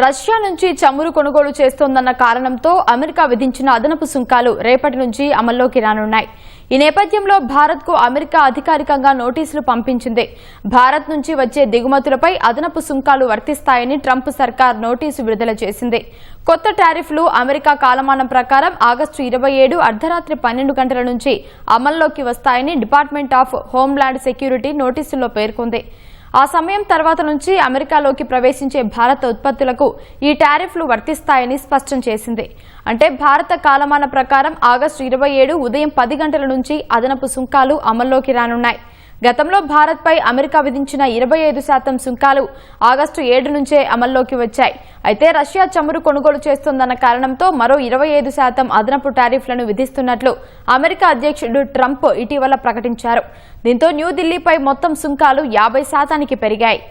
Russia నుంచి చమురు కొనుగోలు చేస్తోందన్న కారణంతో అమెరికా విధించిన అదనపు సుంకాలు రేపటి నుంచి అమల్లోకి రానున్నాయి. ఈ నేపథ్యంలో భారత్కు అమెరికా అధికారికంగా నోటీసులు పంపించింది. భారత్ నుంచి వచ్చే దిగుమతులపై అదనపు సుంకాలు వర్తిస్తాయని ట్రంప్ సర్కార్ నోటీసు విడుదల చేసింది. కొత్త టారిఫ్లు అమెరికా కాలమానం ప్రకారం ఆగస్టు ఇరవై ఏడు అర్ధరాత్రి పన్నెండు గంటల నుంచి అమల్లోకి వస్తాయని డిపార్ట్మెంట్ ఆఫ్ హోంల్యాండ్ సెక్యూరిటీ నోటీసుల్లో పేర్కొంది. ఆ సమయం తర్వాత నుంచి అమెరికాలోకి ప్రవేశించే భారత ఉత్పత్తులకు ఈ టారిఫ్లు వర్తిస్తాయని స్పష్టం చేసింది. అంటే భారత కాలమాన ప్రకారం ఆగస్టు ఇరవై ఏడు ఉదయం పది గంటల నుంచి అదనపు సుంకాలు అమల్లోకి రానున్నాయి. గతంలో భారత్పై అమెరికా విధించిన ఇరవై ఐదు శాతం సుంకాలు ఆగస్టు ఏడు నుంచే అమల్లోకి వచ్చాయి. అయితే రష్యా చమురు కొనుగోలు చేస్తోందన్న కారణంతో మరో ఇరవై ఐదు శాతం అదనపు టారిఫ్లను విధిస్తున్నట్లు అమెరికా అధ్యక్షుడు ట్రంప్ ఇటీవల ప్రకటించారు. దీంతో న్యూఢిల్లీపై మొత్తం సుంకాలు యాభై శాతానికి పెరిగాయి.